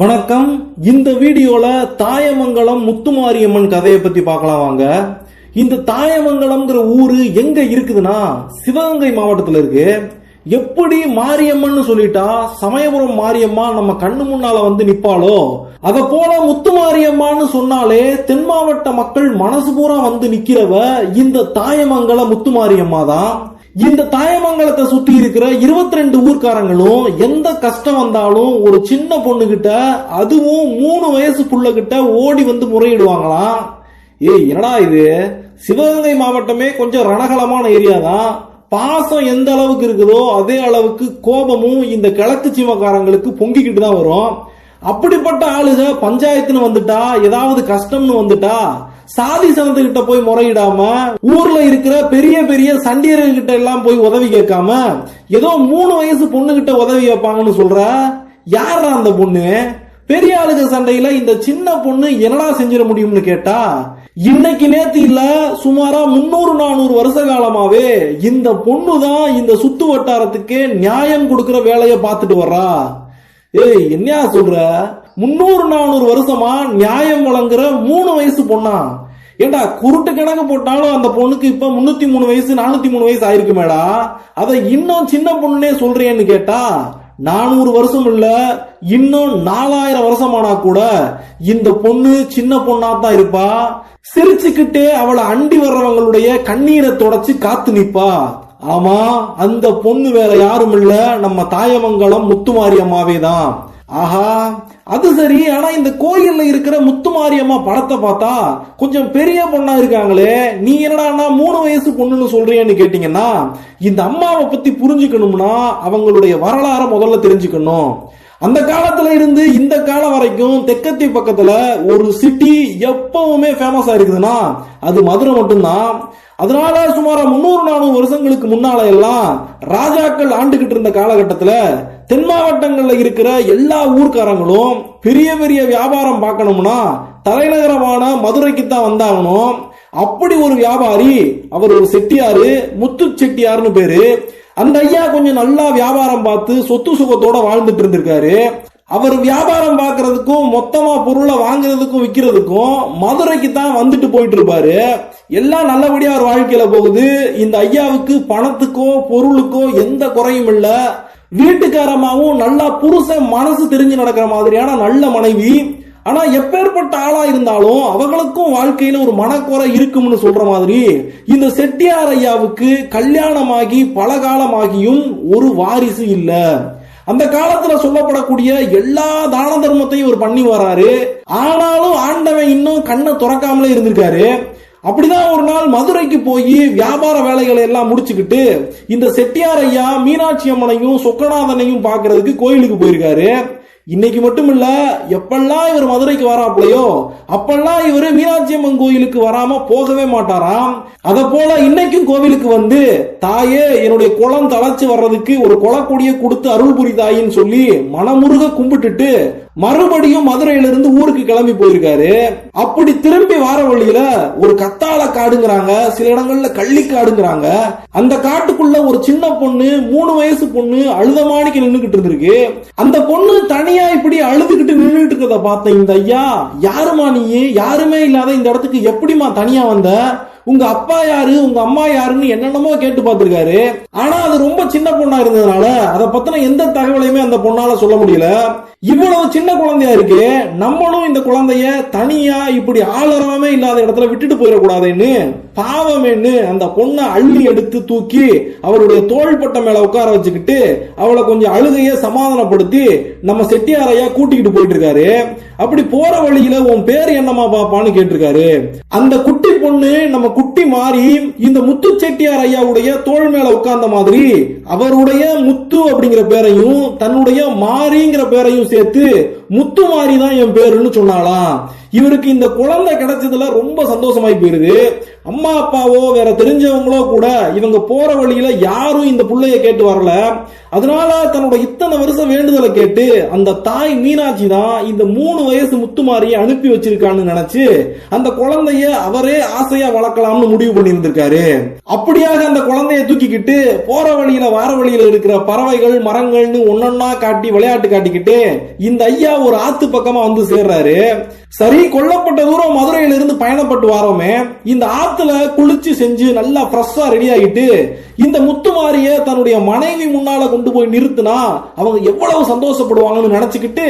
வணக்கம். இந்த வீடியோல தாயமங்கலம் முத்துமாரியம்மன் கதையை பத்தி பார்க்கலாம் வாங்க. இந்த தாயமங்கலம்ங்கிற ஊரு எங்க இருக்குதுன்னா சிவகங்கை மாவட்டத்தில் இருக்கு. எப்படி மாரியம்மன் சொல்லிட்டா சமயபுரம் மாரியம்மா நம்ம கண்ணு முன்னால வந்து நிப்பாளோ அத போல முத்து மாரியம்மான்னு சொன்னாலே தென் மாவட்ட மக்கள் மனசு பூரா வந்து நிக்கிறவ இந்த தாயமங்கல முத்து மாரியம்மா தான். இந்த தாயமங்கலத்தை சுத்தி இருக்கிற 22 ரெண்டு ஊர்க்காரங்களும் எந்த கஷ்டம் வந்தாலும் ஒரு சின்ன பொண்ணு கிட்ட அதுவும் மூணு வயசு புள்ள கிட்ட ஓடி வந்து முறையிடுவாங்களாம். ஏய் என்னடா இது? சிவகங்கை மாவட்டமே கொஞ்சம் ரணகலமான ஏரியா தான். பாசம் எந்த அளவுக்கு இருக்குதோ அதே அளவுக்கு கோபமும் இந்த கிழக்கு சீமக்காரங்களுக்கு பொங்கிக்கிட்டு தான் வரும். அப்படிப்பட்ட ஆளுக பஞ்சாயத்துன்னு வந்துட்டா ஏதாவது கஷ்டம்னு வந்துட்டா சாதி சனத்துக்கிட்ட போய் முறையிடாம ஊர்ல இருக்கிற பெரிய பெரிய சண்டியர்கள் கிட்ட எல்லாம் போய் உதவி கேட்காம ஏதோ மூணு வயசு பொண்ணு கிட்ட உதவி கேட்பாங்கன்னு சொல்ற? யாரா அந்த பொண்ணு? பெரிய ஆளுக சண்டையில இந்த சின்ன பொண்ணு என்னடா செஞ்சிட முடியும்னு கேட்டா இன்னைக்கு நேத்து இல்ல சுமாரா முன்னூறு நானூறு வருஷ காலமாவே இந்த பொண்ணு தான் இந்த சுத்து வட்டாரத்துக்கு நியாயம் கொடுக்கிற வேலையை பார்த்துட்டு வர்றா. ஏய் என்னையா சொல்ற? முன்னூறு நானூறு வருஷமா நியாயம் வழங்குற மூணு வயசு பொண்ணா? ஏண்டா குருட்டு கணக்கு போட்டாலும் அந்த பொண்ணுக்கு இப்ப முன்னூத்தி மூணு வயசு நானூத்தி மூணு வயசு ஆயிருக்கு மேடா அதை இன்னும் சின்ன பொண்ணுனே சொல்றேன்னு கேட்டா நானூறு வருஷம் இல்ல இன்னும் நாலாயிரம் வருஷமானா கூட இந்த பொண்ணு சின்ன பொண்ணா தான் இருப்பா. சிரிச்சுக்கிட்டே அவளை அண்டி வர்றவங்களுடைய கண்ணீரை தொடச்சு காத்து நிப்பா. ஆமா அந்த பொண்ணு வேற யாரும் இல்ல நம்ம தாயமங்கலம் முத்துமாரி அம்மாவே தான் ஆஹா அது சரி ஆனா இந்த கோயில்ல இருக்கிற முத்துமாரியம்மா படத்தை பார்த்தா கொஞ்சம் பெரிய பொண்ணா இருக்காங்களே. நீ என்னடான்னா மூணு வயசு பொண்ணுன்னு சொல்றியன்னு கேட்டீங்கன்னா இந்த அம்மாவை பத்தி புரிஞ்சுக்கணும்னா அவங்களுடைய வரலாற முதல்ல தெரிஞ்சுக்கணும். அந்த காலத்துல இருந்து இந்த காலம் வரைக்கும் தெக்கத்தி பக்கத்துல ஒரு சிட்டி எப்பவுமே ஃபேமஸா இருக்குதுன்னா அது மதுரை மட்டும்தான். அதனால சுமார் முன்னூறு நானூறு வருஷங்களுக்கு முன்னால எல்லாம் ராஜாக்கள் ஆண்டுகிட்டு இருந்த காலகட்டத்துல தென் மாவட்டங்கள்ல இருக்கிற எல்லா ஊர்க்காரங்களும் பெரிய பெரிய வியாபாரம் பார்க்கணும்னா தலைநகரமான மதுரைக்கு தான் வந்தாகணும். அப்படி ஒரு வியாபாரி அவர் ஒரு செட்டியாரு முத்து செட்டியார்னு பேரு. அந்த ஐயா கொஞ்சம் நல்லா வியாபாரம் பார்த்து சொத்து சுகத்தோட வாழ்ந்துட்டு இருந்திருக்காரு. அவர் வியாபாரம் பார்க்கறதுக்கும் மொத்தமா பொருளை வாங்குறதுக்கும் விற்கிறதுக்கும் மதுரைக்கு தான் வந்துட்டு போயிட்டு இருப்பாரு எல்லாம் நல்லபடியா அவர் வாழ்க்கையில போகுது. இந்த ஐயாவுக்கு பணத்துக்கோ பொருளுக்கோ எந்த குறையும் இல்லை. வீட்டுக்காரமாவும் நல்லா புருஷன் மனசு தெரிஞ்சு நடக்கிற மாதிரியான நல்ல மனைவி. ஆனா எப்பேற்பட்ட ஆளா இருந்தாலும் அவங்களுக்கும் வாழ்க்கையில ஒரு மனக்குறை இருக்கும்னு சொல்ற மாதிரி இந்த செட்டியார் ஐயாவுக்கு கல்யாணமாகி பல காலமாகியும் ஒரு வாரிசு இல்ல. அந்த காலத்துல சொல்லப்படக்கூடிய எல்லா தான தர்மத்தையும் இவர் பண்ணி வராரு. ஆனாலும் ஆண்டவன் இன்னும் கண்ணை துறக்காமலே இருந்திருக்காரு. அப்படிதான் ஒரு நாள் மதுரைக்கு போய் வியாபார வேலைகளை எல்லாம் முடிச்சுக்கிட்டு இந்த செட்டியார் ஐயா மீனாட்சி அம்மனையும் சொக்கநாதனையும் பாக்குறதுக்கு கோயிலுக்கு போயிருக்காரு. இன்னைக்கு மட்டும் இல்ல எப்பெல்லாம் இவர் மதுரைக்கு வராப்லையோ அப்பெல்லாம் இவர் மீனாட்சி அம்மன் கோயிலுக்கு வராம போகவே மாட்டாராம். அத போல இன்னைக்கும் கோவிலுக்கு வந்து தாயே என்னுடைய குளம் தளர்ச்சி வர்றதுக்கு ஒரு குளக்கொடியை கொடுத்து அருள் புரிதாயின்னு சொல்லி மனமுருக கும்பிட்டுட்டு மறுபடியும் மதுரையில இருந்து ஊருக்கு கிளம்பி போயிருக்காரு. அப்படி திரும்பி வார வழியில ஒரு கத்தாழ காடுங்கிறாங்க சில இடங்கள்ல கள்ளி காடுங்கிறாங்க. அந்த காட்டுக்குள்ள ஒரு சின்ன பொண்ணு மூணு வயசு பொண்ணு அழுதமானிக்கு நின்னுகிட்டு இருந்திருக்கு. அந்த பொண்ணு தனியா இப்படி அழுதுகிட்டு நின்றுட்டு இருக்கிறத பார்த்த இந்த ஐயா யாருமா நீ? யாருமே இல்லாத இந்த இடத்துக்கு எப்படிமா தனியா வந்த? உங்க அப்பா யாரு? உங்க அம்மா யாருன்னு என்னென்னமோ கேட்டு பார்த்திருக்காரு. ஆனா அது ரொம்ப சின்ன பொண்ணா இருந்ததுனால அதை பத்தின எந்த தகவலையுமே அந்த பொண்ணால சொல்ல முடியல. இவ்வளவு சின்ன குழந்தையா இருக்கு நம்மளும் இந்த குழந்தைய தனியா இப்படி ஆளரவமே இல்லாத இடத்துல விட்டுட்டு போயிடக்கூடாதுன்னு பாவமேன்னு அந்த பொண்ணை அள்ளி எடுத்து தூக்கி அவருடைய தோள்பட்ட மேல உட்கார வச்சுக்கிட்டு அவளை கொஞ்சம் அழுகைய சமாதானப்படுத்தி நம்ம செட்டியாரையா கூட்டிக்கிட்டு போயிட்டு இருக்காரு அப்படி போற வழியில உன் பேர் என்னமா பாப்பான்னு கேட்டிருக்காரு. அந்த குட்டி பொண்ணு நம்ம குட்டி மாறி இந்த முத்து செட்டியார் ஐயாவுடைய தோள் மேல உட்கார்ந்த மாதிரி அவருடைய முத்து அப்படிங்கிற பேரையும் தன்னுடைய மாறிங்கிற பேரையும் சேர்த்து முத்துமாரி தான் என் பேருன்னு சொன்னாலாம் இவருக்கு இந்த குழந்தை கிடைச்சதுல ரொம்ப சந்தோஷமாய் போயிருது. அம்மா அப்பாவோ வேற தெரிஞ்சவங்களோ கூட இவங்க போற வழியில யாரும் இந்த பிள்ளைய கேட்டு வரல. அதனால தன்னோட இத்தனை வருஷம் வேண்டுதலை கேட்டு அந்த தாய் மீனாட்சி தான் இந்த மூணு வயசு முத்துமாரியை அனுப்பி வச்சிருக்கான்னு நினைச்சு அந்த குழந்தைய அவரே ஆசையா வளர்க்கலாம்னு முடிவு பண்ணியிருந்திருக்காரு. அப்படியாக அந்த குழந்தைய தூக்கிக்கிட்டு போற வழியில வார வழியில இருக்கிற பறவைகள் மரங்கள்னு ஒன்னொன்னா காட்டி விளையாட்டு காட்டிக்கிட்டு இந்த ஐயா ஒரு ஆத்து பக்கமா வந்து சேர்றாரு. சரி கொல்லப்பட்ட தூரம் மதுரையில இருந்து பயணப்பட்டு வாரோமே. இந்த ஆத்துல குளிச்சு செஞ்சு நல்லா ஃப்ரெஷ்ஷா ரெடி ஆகிட்டு இந்த முத்துமாரிய தன்னுடைய மனைவி முன்னால கொண்டு போய் நிறுத்தினா அவங்க எவ்வளவு சந்தோஷப்படுவாங்கன்னு நினைச்சுக்கிட்டு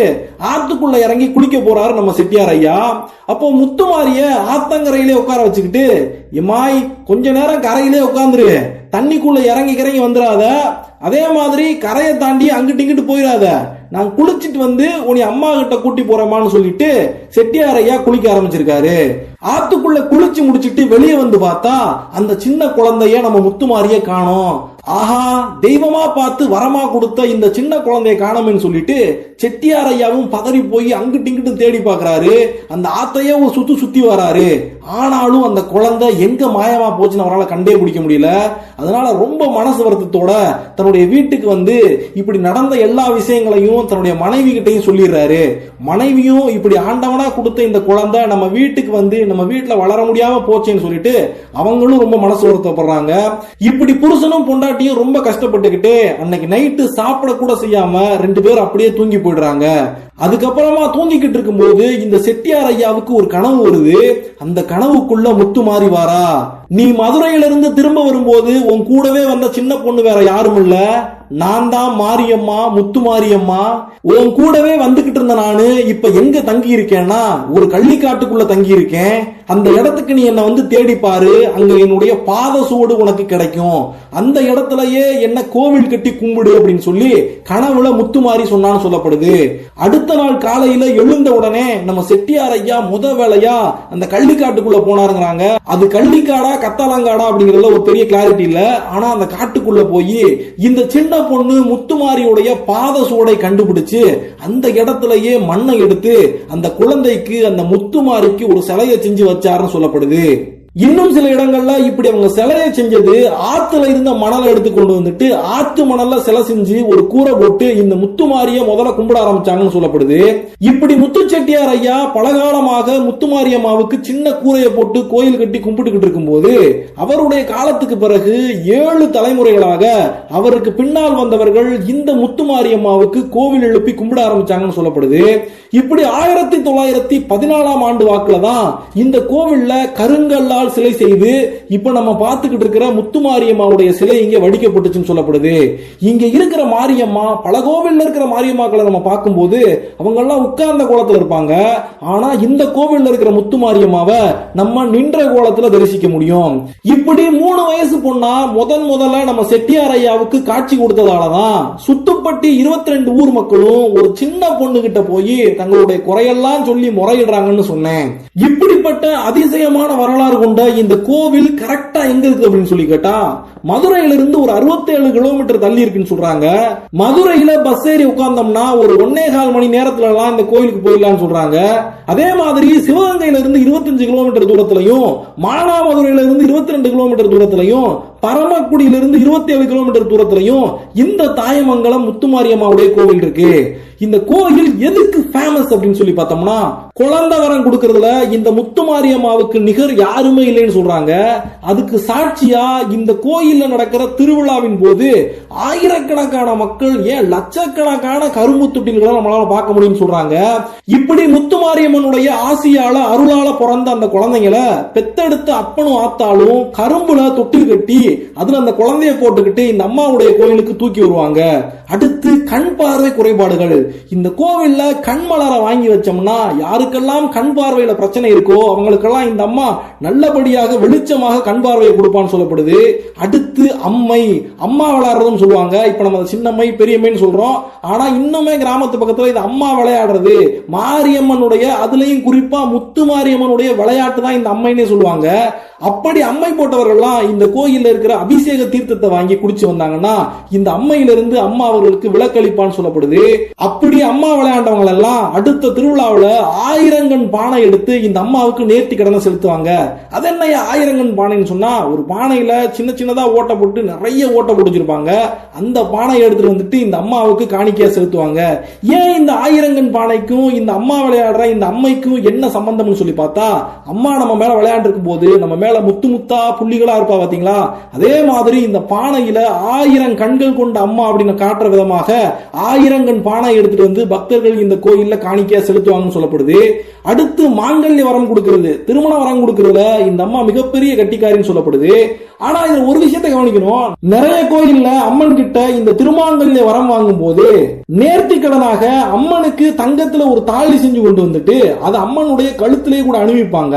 ஆத்துக்குள்ள இறங்கி குளிக்க போறாரு நம்ம செட்டியார் ஐயா. அப்போ முத்துமாரிய ஆத்தங்கரையிலே உட்கார வச்சுக்கிட்டு இம்மாய் கொஞ்ச நேரம் கரையிலே உட்காந்துரு. தண்ணிக்குள்ள இறங்கி கிறங்கி வந்துடாத அதே மாதிரி கரையை தாண்டி அங்கிட்டு இங்கிட்டு போயிடாத நான் குளிச்சிட்டு வந்து உன்னை அம்மா கிட்ட கூட்டி போறேமான்னு சொல்லிட்டு செட்டியார் ஐயா குளிக்க ஆரம்பிச்சிருக்காரு. ஆத்துக்குள்ள குளிச்சு முடிச்சிட்டு வெளியே வந்து பார்த்தா அந்த சின்ன குழந்தைய நம்ம முத்துமாரியே காணோம். ஆஹா தெய்வமா பார்த்து வரமா கொடுத்த இந்த சின்ன குழந்தைய காணோம்னு சொல்லிட்டு செட்டியார் ஐயாவும் பதறி போய் அங்கிட்டு இங்கிட்டு தேடி பாக்குறாரு அந்த ஆத்தையே ஒரு சுத்து சுத்தி வராரு. ஆனாலும் அந்த குழந்தை எங்க மாயமா போச்சுன்னு அவரால் கண்டே பிடிக்க முடியல. அதனால ரொம்ப மனசு வருத்தத்தோட தன்னுடைய வீட்டுக்கு வந்து இப்படி நடந்த எல்லா விஷயங்களையும் தன்னுடைய மனைவி கிட்டையும் சொல்லிடுறாரு. மனைவியும் இப்படி ஆண்டவனா கொடுத்த இந்த குழந்தை நம்ம வீட்டுக்கு வந்து நம்ம வீட்டுல வளர முடியாம போச்சேன்னு சொல்லிட்டு அவங்களும் ரொம்ப மனசு வருத்தப்படுறாங்க. இப்படி புருஷனும் பொண்டாட்டியும் ரொம்ப கஷ்டப்பட்டுக்கிட்டு அன்னைக்கு நைட்டு சாப்பிட கூட செய்யாம ரெண்டு பேரும் அப்படியே தூங்கி போயிடுறாங்க. அதுக்கப்புறமா தூங்கிக்கிட்டு இருக்கும்போது இந்த செட்டியார் ஐயாவுக்கு ஒரு கனவு வருது. அந்த கனவுக்குள்ள முத்து மாறி வாரா. நீ மதுரையில இருந்து திரும்ப வரும்போது உன் கூடவே வந்த சின்ன பொண்ணு வேற யாரும் இல்ல நான் தான் மாரியம்மா முத்து மாரியம்மா. உன் கூடவே வந்துகிட்டு இருந்த நானு இப்ப எங்க தங்கி இருக்கேன்னா ஒரு கள்ளிக்காட்டுக்குள்ள தங்கி இருக்கேன் அந்த இடத்துக்கு நீ என்ன வந்து தேடி பாரு. அங்க என்னுடைய பாத சூடு உனக்கு கிடைக்கும். அந்த இடத்துலயே என்ன கோவில் கட்டி கும்பிடு அப்படின்னு சொல்லி கனவுல முத்து மாறி சொன்னான்னு சொல்லப்படுது. அடுத்த நாள் காலையில எழுந்த உடனே நம்ம செட்டியார் ஐயா முத வேலையா அந்த கள்ளிக்காட்டுக்குள்ள போனாருங்கிறாங்க. அது கள்ளிக்காடா கத்தாலங்காடா அப்படிங்கறதுல ஒரு பெரிய கிளாரிட்டி இல்ல. ஆனா அந்த காட்டுக்குள்ள போய் இந்த சின்ன பொண்ணு முத்துமாரியுடைய பாத சூடை கண்டுபிடிச்சு அந்த இடத்துலயே மண்ணை எடுத்து அந்த குழந்தைக்கு அந்த முத்துமாரிக்கு ஒரு சிலையை செஞ்சு வச்சாருன்னு சொல்லப்படுது. இன்னும் சில இடங்கள்ல இப்படி அவங்க சிலையை செஞ்சது ஆத்துல இருந்த மணலை எடுத்து கொண்டு வந்துட்டு ஆத்து மணல்ல சிலை செஞ்சு ஒரு கூரை போட்டு இந்த முத்துமாரிய முதல்ல கும்பிட ஆரம்பிச்சாங்கன்னு சொல்லப்படுது. இப்படி முத்து செட்டியார் ஐயா பலகாலமாக முத்துமாரியம்மாவுக்கு சின்ன கூரையை போட்டு கோயில் கட்டி கும்பிட்டுக்கிட்டு இருக்கும்போது அவருடைய காலத்துக்கு பிறகு ஏழு தலைமுறைகளாக அவருக்கு பின்னால் வந்தவர்கள் இந்த முத்துமாரியம்மாவுக்கு கோவில் எழுப்பி கும்பிட ஆரம்பிச்சாங்கன்னு சொல்லப்படுது. இப்படி ஆயிரத்தி தொள்ளாயிரத்தி பதினாலாம் ஆண்டு வாக்குல தான் இந்த கோவில்ல கருங்கல்லால் சிலை செய்து இப்ப நம்ம பார்த்துக்கிட்டு இருக்கிற முத்துமாரியம்மாவுடைய சிலை இங்க வடிக்கப்பட்டுச்சுன்னு சொல்லப்படுது. இங்க இருக்கிற மாரியம்மா பல கோவில்ல இருக்கிற மாரியம்மாக்களை நம்ம பார்க்கும்போது அவங்க எல்லாம் உட்கார்ந்த கோலத்துல இருப்பாங்க. ஆனா இந்த கோவில்ல இருக்கிற முத்து மாரியம்மாவை நம்ம நின்ற கோலத்துல தரிசிக்க முடியும். இப்படி மூணு வயசு பொண்ணா முதன் முதல்ல நம்ம செட்டியார் ஐயாவுக்கு காட்சி கொடுத்ததாலதான் சுத்துப்பட்டி இருபத்தி ரெண்டு ஊர் மக்களும் ஒரு சின்ன பொண்ணு கிட்ட போய் தங்களுடைய குறையெல்லாம் சொல்லி முறையிடுறாங்கன்னு சொன்னேன். இப்படிப்பட்ட அதிசயமான வரலாறு கொண்ட இந்த கோவில் கரெக்டா எங்க இருக்கு அப்படின்னு சொல்லி கேட்டா மதுரையில இருந்து ஒரு 67 கிலோமீட்டர் தள்ளி இருக்குன்னு சொல்றாங்க. மதுரையில பஸ் ஏறி உட்கார்ந்தோம்னா ஒரு ஒன்னே கால் மணி நேரத்துல எல்லாம் இந்த கோயிலுக்கு போயிடலாம்னு சொல்றாங்க. அதே மாதிரி சிவகங்கையில இருந்து 25 கிலோமீட்டர் தூரத்திலையும் மானாமதுரையில இருந்து 22 ரெண்டு கிலோமீட்டர் தூரத்திலையும் பரமக்குடியிலிருந்து 27 ஏழு கிலோமீட்டர் தூரத்திலையும் இந்த தாயமங்கலம் முத்துமாரியம்மாவுடைய கோவில் இருக்கு. இந்த கோயில் எதுக்கு ஃபேமஸ் அப்படின்னு சொல்லி பார்த்தோம்னா குழந்தை வரம் கொடுக்கறதுல இந்த முத்துமாரியம்மாவுக்கு நிகர் யாருமே இல்லைன்னு சொல்றாங்க. அதுக்கு சாட்சியா இந்த கோயில்ல நடக்கிற திருவிழாவின் போது ஆயிரக்கணக்கான மக்கள் ஏன் லட்சக்கணக்கான கரும்பு தொட்டில்களை நம்மளால பார்க்க முடியும்னு சொல்றாங்க. இப்படி முத்துமாரியம்மனுடைய ஆசியால அருளால பிறந்த அந்த குழந்தைங்களை பெத்தெடுத்து அப்பனும் ஆத்தாலும் கரும்புல தொட்டில் கட்டி அதுல அந்த குழந்தைய போட்டுக்கிட்டு இந்த அம்மாவுடைய கோயிலுக்கு தூக்கி வருவாங்க. அடுத்து கண் பார்வை குறைபாடுகள். இந்த கோவில்ல கண் மலரை வாங்கி வச்சோம்னா யாருக்கெல்லாம் கண் பார்வையில பிரச்சனை இருக்கோ அவங்களுக்கெல்லாம் இந்த அம்மா நல்லபடியாக வெளிச்சமாக கண் பார்வையை கொடுப்பான்னு சொல்லப்படுது. அடுத்து அம்மை. அம்மா விளையாடுறதுன்னு சொல்லுவாங்க. இப்ப நம்ம சின்னம்மை பெரியம்மைன்னு சொல்றோம். ஆனா இன்னுமே கிராமத்து பக்கத்துல இது அம்மா விளையாடுறது. மாரியம்மனுடைய அதுலயும் குறிப்பா முத்து மாரியம்மனுடைய விளையாட்டு தான் இந்த அம்மைன்னே சொல்லுவாங்க. அப்படி அம்மை போட்டவர்கள்லாம் இந்த கோயில்ல இருக்கிற அபிஷேக தீர்த்தத்தை வாங்கி குடிச்சு வந்தாங்கன்னா இந்த அம்மையிலிருந்து அம்மா அவர்களுக்கு விளக்களிப்பான்னு சொல்லப்படுது. அப்ப அப்படி அம்மா விளையாண்டவங்க எல்லாம் அடுத்த திருவிழாவுல ஆயிரங்கன் பானை எடுத்து இந்த அம்மாவுக்கு நேர்த்தி கடனை செலுத்துவாங்க. அது என்ன ஆயிரங்கன் பானைன்னு சொன்னா ஒரு பானையில சின்ன சின்னதா ஓட்ட போட்டு நிறைய ஓட்ட போட்டுச்சிருப்பாங்க அந்த பானையை எடுத்துட்டு வந்துட்டு இந்த அம்மாவுக்கு காணிக்கையா செலுத்துவாங்க. ஏன் இந்த ஆயிரங்கன் பானைக்கும் இந்த அம்மா விளையாடுற இந்த அம்மைக்கும் என்ன சம்பந்தம்னு சொல்லி பார்த்தா அம்மா நம்ம மேல விளையாண்டுருக்கும் போது நம்ம மேல முத்து முத்தா புள்ளிகளா இருப்பா பாத்தீங்களா அதே மாதிரி இந்த பானையில ஆயிரம் கண்கள் கொண்ட அம்மா அப்படின்னு காட்டுற விதமாக ஆயிரங்கன் பானை எடுத்து எடுத்துட்டு வந்து பக்தர்கள் இந்த கோயில்ல காணிக்கையா செலுத்துவாங்கன்னு சொல்லப்படுது. அடுத்து மாங்கல்ய வரம் கொடுக்கிறது. திருமண வரம் கொடுக்கறதுல இந்த அம்மா மிகப்பெரிய கட்டிக்காரின்னு சொல்லப்படுது. ஆனா இதுல ஒரு விஷயத்தை கவனிக்கணும். நிறைய கோயில்ல அம்மன் கிட்ட இந்த திருமாங்கல்ய வரம் வாங்கும் போது நேர்த்தி கடனாக அம்மனுக்கு தங்கத்துல ஒரு தாலி செஞ்சு கொண்டு வந்துட்டு அது அம்மனுடைய கழுத்திலே கூட அணிவிப்பாங்க.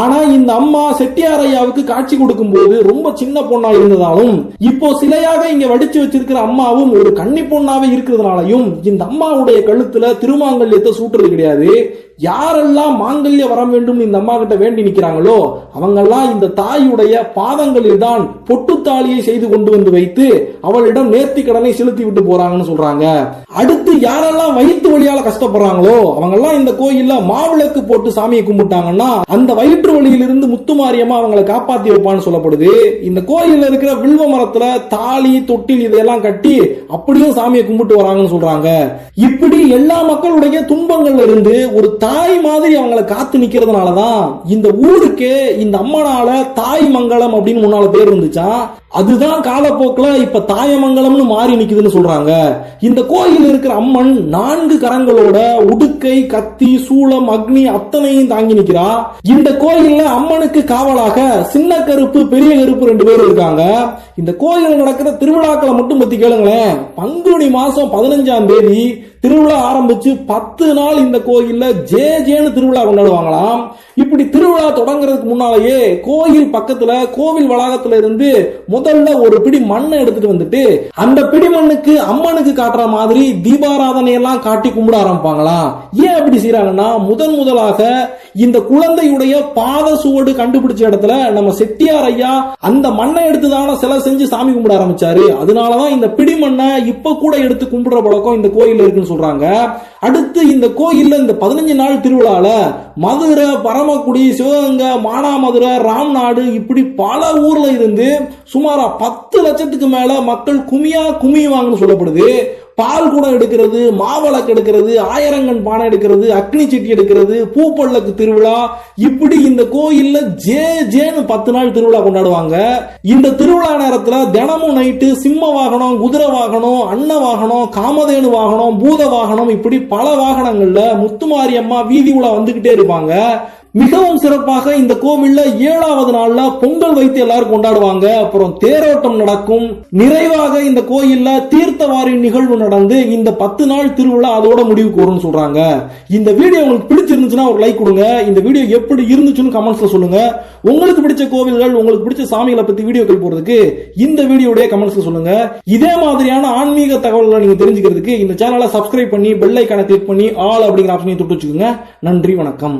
ஆனா இந்த அம்மா செட்டியாரையாவுக்கு காட்சி கொடுக்கும் போது ரொம்ப சின்ன பொண்ணா இருந்ததாலும் இப்போ சிலையாக இங்க வடிச்சு வச்சிருக்கிற அம்மாவும் ஒரு கன்னி பொண்ணாவே இருக்கிறதுனாலையும் இந்த அம்மா அம்மாவுடைய கழுத்துல திருமாங்கல்யத்தை சூட்டுறது கிடையாது. யாரெல்லாம் மாங்கல்ய வர வேண்டும் இந்த அம்மா கிட்ட வேண்டி நிக்கிறாங்களோ அவங்கெல்லாம் இந்த தாயுடைய பாதங்களில் தான் பொட்டு தாலியை செய்து கொண்டு வந்து வைத்து அவளிடம் நேர்த்தி கடனை செலுத்தி விட்டு போறாங்கன்னு சொல்றாங்க. அடுத்து யாரெல்லாம் வயிற்று வழியால கஷ்டப்படுறாங்களோ அவங்கெல்லாம் இந்த கோயில்ல மாவிளக்கு போட்டு சாமியை கும்பிட்டாங்கன்னா அந்த வயிற்று வழியிலிருந்து முத்துமாரியம்மா அவங்களை காப்பாத்தி வைப்பான்னு சொல்லப்படுது. இந்த கோயில்ல இருக்கிற வில்வ மரத்துல தாலி தொட்டில் இதையெல்லாம் கட்டி அப்படியும் சாமியை கும்பிட்டு வராங்கன்னு சொல்றாங்க. இப்படி எல்லா மக்களுடைய துன்பங்கள்ல இருந்து ஒரு தாய் மாதிரி அவங்கள காத்து நிக்கிறதுனாலதான் இந்த ஊருக்கே இந்த அம்மனால தாய் மங்கலம் அப்படின்னு முன்னால பேர் இருந்துச்சா? அதுதான் காலப்போக்கில் இப்ப தாயமங்கலம்னு மாறி நிக்குதுன்னு சொல்றாங்க. இந்த கோயில் இருக்கிற அம்மன் நான்கு கரங்களோட உடுக்கை கத்தி சூளம் அக்னி அத்தனையும் தாங்கி நிக்கிறா. இந்த கோயில்ல அம்மனுக்கு காவலாக சின்ன கருப்பு பெரிய கருப்பு ரெண்டு பேரும் இருக்காங்க. இந்த கோயில் நடக்கிற திருவிழாக்களை மட்டும் பத்தி கேளுங்களேன். பங்குனி மாசம் பதினஞ்சாம் தேதி திருவிழா ஆரம்பிச்சு பத்து நாள் இந்த கோயில்ல ஜே ஜேன்னு திருவிழா கொண்டாடுவாங்களாம். இப்படி திருவிழா தொடங்குறதுக்கு முன்னாலேயே கோயில் பக்கத்துல கோவில் வளாகத்துல இருந்து முதல்ல ஒரு பிடி மண்ணை எடுத்துட்டு வந்துட்டு அந்த பிடி மண்ணுக்கு அம்மனுக்கு காட்டுற மாதிரி தீபாராதனை எல்லாம் காட்டி கும்பிட ஆரம்பிப்பாங்களாம் ஏன் அப்படி செய்யறாங்கன்னா முதன் முதலாக இந்த குழந்தையுடைய பாத சுவடு கண்டுபிடிச்ச இடத்துல நம்ம செட்டியார் ஐயா அந்த மண்ணை எடுத்துதான சிலை செஞ்சு சாமி கும்பிட ஆரம்பிச்சாரு. அதனாலதான் இந்த பிடி மண்ணை இப்ப கூட எடுத்து கும்பிடுற பழக்கம் இந்த கோயில் இருக்குன்னு சொல்றாங்க. அடுத்து இந்த கோயில்ல இந்த பதினஞ்சு நாள் திருவிழால மதுரை பரமக்குடி சிவகங்கை மானாமதுரை ராம்நாடு இப்படி பல ஊர்ல இருந்து சுமார் பத்து லட்சத்துக்கு மேல மக்கள் குமியா குமியுவாங்கன்னு சொல்லப்படுது. பால் குடம் எடுக்கிறது மாவிளக்கு எடுக்கிறது ஆயிரங்கன் பானை எடுக்கிறது அக்னி செட்டி எடுக்கிறது பூப்பள்ளக்கு திருவிழா. இப்படி இந்த கோயில்ல ஜே ஜேன்னு பத்து நாள் திருவிழா கொண்டாடுவாங்க. இந்த திருவிழா நேரத்துல தினமும் நைட்டு சிம்ம வாகனம் குதிரை வாகனம் அன்ன வாகனம் காமதேனு வாகனம் பூத வாகனம் இப்படி பல வாகனங்கள்ல முத்துமாரியம்மா வீதி உலா வந்துகிட்டே இருப்பாங்க. மிகவும் சிறப்பாக இந்த கோவில்ல ஏழாவது நாள்ல பொங்கல் வைத்து எல்லாரும் கொண்டாடுவாங்க. அப்புறம் தேரோட்டம் நடக்கும். நிறைவாக இந்த கோயில்ல தீர்த்தவாரி நிகழ்வு நடந்து இந்த பத்து நாள் திருவிழா அதோட முடிவுக்கு வரும்னு சொல்றாங்க. இந்த வீடியோ உங்களுக்கு பிடிச்சிருந்துச்சுன்னா ஒரு லைக் கொடுங்க. இந்த வீடியோ எப்படி இருந்துச்சுன்னு கமெண்ட்ஸ்ல சொல்லுங்க. உங்களுக்கு பிடிச்ச கோவில்கள் உங்களுக்கு பிடிச்ச சாமிகளை பத்தி வீடியோக்கள் போறதுக்கு இந்த வீடியோடைய கமெண்ட்ஸ்ல சொல்லுங்க. இதே மாதிரியான ஆன்மீக தகவல்களை நீங்க தெரிஞ்சுக்கிறதுக்கு இந்த சேனலை சப்ஸ்கிரைப் பண்ணி பெல் ஐக்கானை கிளிக் பண்ணி ஆல் அப்படிங்கிற ஆப்ஷனையும் தொட்டு வச்சுக்கோங்க. நன்றி வணக்கம்.